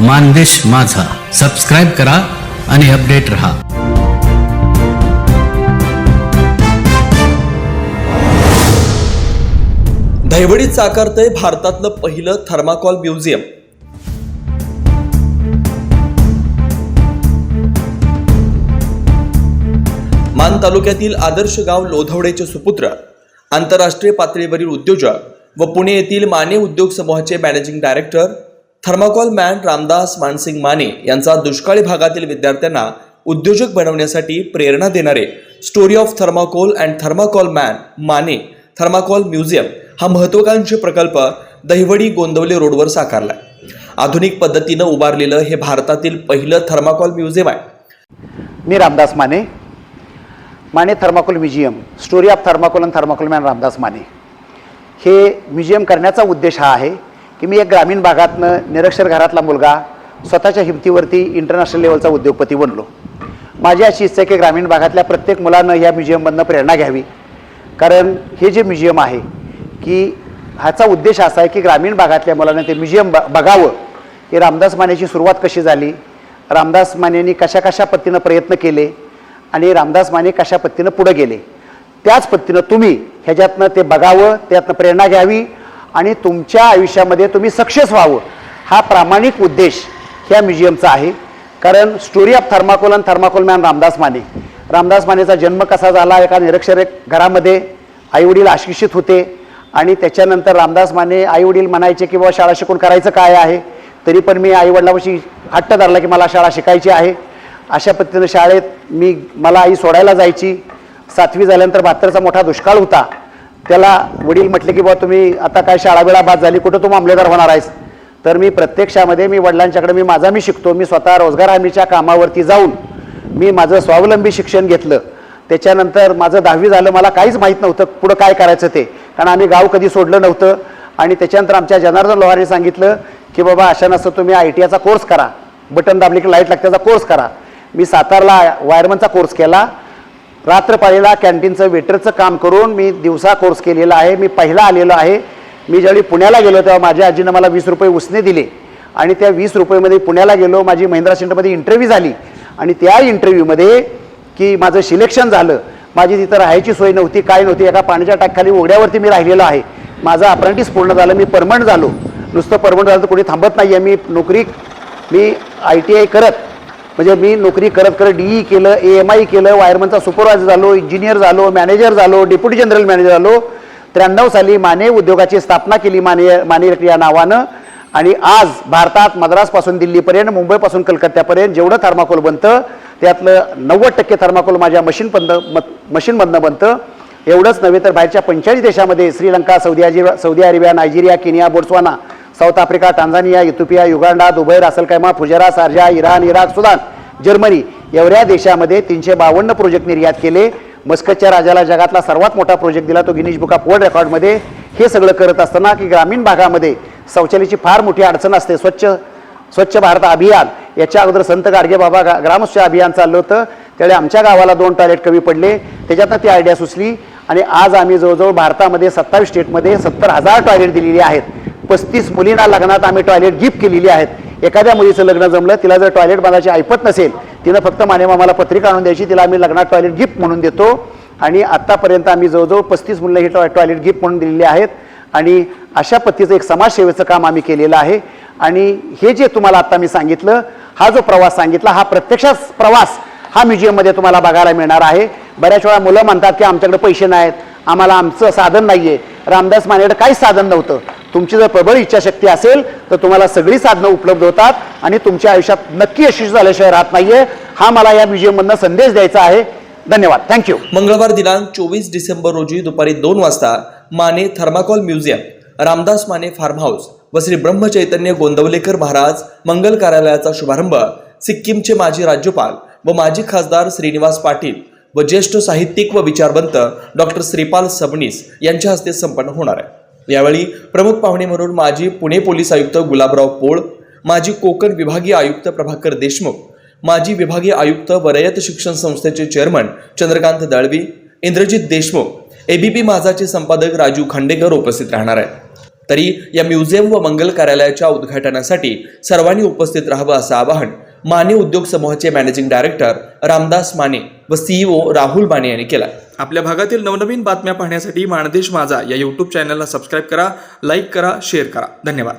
मानदेश माझा. सबस्क्राईब करा आणि अपडेट रहा. दहिवडीत साकारतंय भारतातलं पहिलं थर्माकॉल म्युझियम. मान तालुक्यातील आदर्श गाव लोधवडेचे सुपुत्र आंतरराष्ट्रीय पातळीवरील उद्योजक व पुणे येथील माने उद्योग समूहाचे managing director thermocol man Ramdas Mansing Mane यांचा दुष्काळी भागातील विद्यार्थ्यांना उद्योजक बनवण्यासाठी प्रेरणा देणारे story of thermocol and thermocol man Mane thermocol museum हा महत्वाकांक्षी प्रकल्प दहिवडी गोंदवले रोडवर साकारला. आधुनिक पद्धतीनं उभारलेलं हे भारतातील पहिलं थर्माकॉल म्युझियम आहे. मी Ramdas Mane. Mane thermocol museum story of thermocol आणि थर्माकोल मॅन रामदास माने. हे म्युझियम करण्याचा उद्देश हा आहे की मी एक ग्रामीण भागातनं निरक्षर घरातला मुलगा स्वतःच्या हिमतीवरती इंटरनॅशनल लेवलचा उद्योगपती बनलो. माझी अशी इच्छा आहे की ग्रामीण भागातल्या प्रत्येक मुलानं या म्युझियममधनं प्रेरणा घ्यावी. कारण हे जे म्युझियम आहे की ह्याचा उद्देश असा आहे की ग्रामीण भागातल्या मुलांना ते म्युझियम ब बघावं. की रामदास मानेची सुरुवात कशी झाली रामदास मानेनी कशा कशा पद्धतीनं प्रयत्न केले आणि रामदास माने कशा पद्धतीनं पुढं गेले. त्याच पद्धतीनं तुम्ही ह्याच्यातनं ते बघावं त्यातनं प्रेरणा घ्यावी आणि तुमच्या आयुष्यामध्ये तुम्ही सक्सेस व्हावं. हा प्रामाणिक उद्देश ह्या म्युझियमचा आहे. कारण स्टोरी ऑफ थर्माकोल आणि थर्माकोल मॅन रामदास माने. रामदास मानेचा जन्म कसा झाला एका निरक्षर घरामध्ये आईवडील अशिक्षित होते आणि त्याच्यानंतर रामदास माने आईवडील म्हणायचे की बाबा शाळा शिकून करायचं काय आहे? तरी पण मी आईवडिलापाशी हट्ट धरला की मला शाळा शिकायची आहे. अशा पद्धतीनं शाळेत मी मला आई सोडायला जायची. सातवी झाल्यानंतर बहात्तरचा मोठा दुष्काळ होता. त्याला वडील म्हटले की बाबा तुम्ही आता काय शाळा वेळा बाद झाली कुठं तू मामलेदार होणार आहेस? तर मी प्रत्यक्षामध्ये मी वडिलांच्याकडे मी माझा मी शिकतो मी स्वतः रोजगार हमीच्या कामावरती जाऊन मी माझं स्वावलंबी शिक्षण घेतलं. त्याच्यानंतर माझं दहावी झालं मला काहीच माहीत नव्हतं पुढं काय करायचं ते. कारण आम्ही गाव कधी सोडलं नव्हतं. आणि त्याच्यानंतर आमच्या जनार्दन लोहारी सांगितलं की बाबा अशा नसतं तुम्ही आय टी आयचा कोर्स करा. बटन दाबले की लाइट लागत्याचा कोर्स करा. मी सातारला वायरमनचा कोर्स केला. रात्रपाळीला कॅन्टीनचं वेटरचं काम करून मी दिवसा कोर्स केलेला आहे. मी पहिला आलेलो आहे. मी ज्यावेळी पुण्याला गेलो तेव्हा माझ्या आजीनं मला वीस रुपये उसने दिले. आणि त्या वीस रुपयेमध्ये पुण्याला गेलो. माझी महिंद्रा सेंटरमध्ये इंटरव्ह्यू झाली. आणि त्या इंटरव्ह्यूमध्ये की माझं सिलेक्शन झालं. माझी तिथं राहायची सोय नव्हती काय नव्हती एका पाण्याच्या टाकखाली ओढ्यावरती मी राहिलेलो आहे. माझं अप्रेंटिस पूर्ण झालं. मी परमनंट झालो. नुसतं परमनंट झालं तर कोणी थांबत नाही आहे मी नोकरी मी आय टी आय करत म्हणजे मी नोकरी करत करत डी ई केलं ए एम आय केलं वायरमनचा सुपरवायझर झालो इंजिनियर झालो मॅनेजर झालो डेप्युटी जनरल मॅनेजर झालो. त्र्याण्णव साली माने उद्योगाची स्थापना केली माने माने या नावानं. आणि आज भारतात मद्रासपासून दिल्लीपर्यंत मुंबईपासून कलकत्त्यापर्यंत जेवढं थर्माकोल बनतं त्यातलं नव्वद टक्के थर्माकोल माझ्या मशीन बंद मशीनमधनं बनतं. एवढंच नव्हे तर बाहेरच्या पंचेचाळीस देशामध्ये Sri Lanka Saudi अजिरा Saudi Arabia Nigeria Kenya Botswana South Africa Tanzania Ethiopia Uganda Dubai Ras al Khaimah Fujairah Sharjah Iran Iraq Sudan Germany एवढ्या देशामध्ये तीनशे बावन्न प्रोजेक्ट निर्यात केले. मस्कतच्या राजाला जगातला सर्वात मोठा प्रोजेक्ट दिला तो गिनीज बुक ऑफ वर्ल्ड रेकॉर्डमध्ये हे सगळं करत असताना की ग्रामीण भागामध्ये शौचालयाची फार मोठी अडचण असते. स्वच्छ स्वच्छ भारत अभियान याच्या अगोदर संत गाडगे बाबा गा ग्रामस्वच्छ अभियान चाललं होतं. त्यावेळी आमच्या गावाला दोन टॉयलेट कमी पडले. त्याच्यातनं ती आयडिया सुचली. आणि आज आम्ही जवळजवळ भारतामध्ये सत्तावीस स्टेटमध्ये सत्तर हजार टॉयलेट दिलेली आहेत. पस्तीस मुलींना लग्नात आम्ही टॉयलेट गिफ्ट केलेली आहेत. एखाद्या मुलीचं लग्न जमलं तिला जर टॉयलेट बांधायची ऐपत नसेल तिनं फक्त मानेमामाला पत्रिका आणून द्यायची तिला आम्ही लग्नात टॉयलेट गिफ्ट म्हणून देतो. आणि आत्तापर्यंत आम्ही जवळजवळ पस्तीस मुलं ही टॉय टॉयलेट गिफ्ट म्हणून दिलेली आहेत. आणि अशा पद्धतीचं एक समाजसेवेचं काम आम्ही केलेलं आहे. आणि हे जे तुम्हाला आत्ता मी सांगितलं हा जो प्रवास सांगितला हा प्रत्यक्षात प्रवास हा म्युझियममध्ये तुम्हाला बघायला मिळणार आहे. बऱ्याच वेळा मुलं म्हणतात की आमच्याकडे पैसे नाहीत आम्हाला आमचं साधन नाही आहे रामदास मानेकडे काहीच साधन नव्हतं. तुमची जर प्रबळ इच्छाशक्ती असेल तर तुम्हाला सगळी साधनं उपलब्ध होतात आणि तुमच्या आयुष्यात नक्की यशस्वी झाल्याशिवाय राहत नाहीये. हा मला या म्युझियममधनं संदेश द्यायचा आहे. धन्यवाद. थँक्यू मंगळवार दिनांक चोवीस डिसेंबर रोजी दुपारी दोन वाजता Mane thermocol museum Ramdas Mane farm house व श्री ब्रह्मचैतन्य गोंदवलेकर महाराज मंगल कार्यालयाचा शुभारंभ सिक्कीमचे माजी राज्यपाल व माजी खासदार श्रीनिवास पाटील व ज्येष्ठ साहित्यिक व विचारवंत डॉक्टर श्रीपाल सबनीस यांच्या हस्ते संपन्न होणार आहे. यावेळी प्रमुख पाहुणे म्हणून माजी पुणे पोलीस आयुक्त गुलाबराव पोळ माजी कोकण विभागीय आयुक्त प्रभाकर देशमुख माजी विभागीय आयुक्त वरयत शिक्षण संस्थेचे चेअरमन चंद्रकांत दळवी इंद्रजित देशमुख एबीपी माझाचे संपादक राजू खांडेकर उपस्थित राहणार आहेत. तरी या म्युझियम व मंगल कार्यालयाच्या उद्घाटनासाठी सर्वांनी उपस्थित राहावं असं आवाहन माने उद्योग समूहाचे मॅनेजिंग डायरेक्टर रामदास माने व सीईओ राहुल माने यांनी केला. आपल्या भागातील नवनवीन बातम्या पाहण्यासाठी माणदेश माझा या यूट्यूब चॅनलला सबस्क्राईब करा लाईक करा शेअर करा. धन्यवाद.